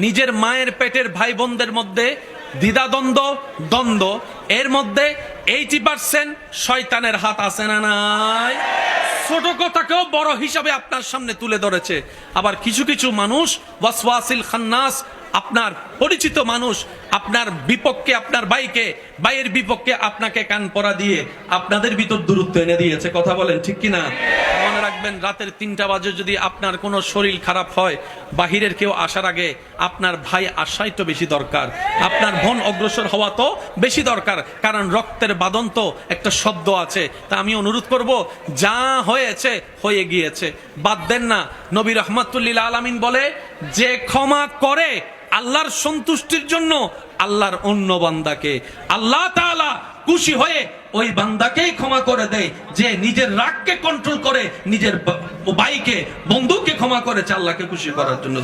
নিজের মায়ের পেটের ভাই বোনদের মধ্যে দ্বিধাদ্বন্দ্ব, দ্বন্দ্ব। এর মধ্যে এইটি পার্সেন্ট শয়তানের হাত আছে না নাই? ছোট কথাকেও বড় হিসাবে আপনার সামনে তুলে ধরেছে। আবার কিছু কিছু মানুষ, ওয়াসওয়াসিল খান্নাস, আপনার পরিচিত মানুষ, আপনার বিপক্ষে, আপনার ভাইকে, ভাইয়ের বিপক্ষে আপনাকে কান পরা দিয়ে আপনাদের ভিতর দূরত্ব এনে দিয়েছে। কথা বলেন ঠিক কিনা? রাখবেন রাতের তিনটা বাজে যদি আপনার কোনো শরীর খারাপ হয়, বাহিরের কেউ আসার আগে আপনার ভাই আসাই তো বেশি দরকার। আপনার বোন অগ্রসর হওয়া তো বেশি দরকার, কারণ রক্তের বাদন তো একটা শব্দ আছে। তা আমি অনুরোধ করব, যা হয়েছে, হয়ে গিয়েছে। বাদ দেন না, নবী রহমাতুল্লিল আলামিন বলে, যে ক্ষমা করে আল্লাহর সন্তুষ্টির জন্য আল্লাহর অন্য বান্দাকে। আল্লাহ তালা খুশি হয়ে ওই বান্দাকেই ক্ষমা করে দেয়, যে নিজের রাগকে কন্ট্রোল করে, নিজের বাইকে, বন্ধুকে ক্ষমা করেছে আল্লাহকে খুশি করার জন্য।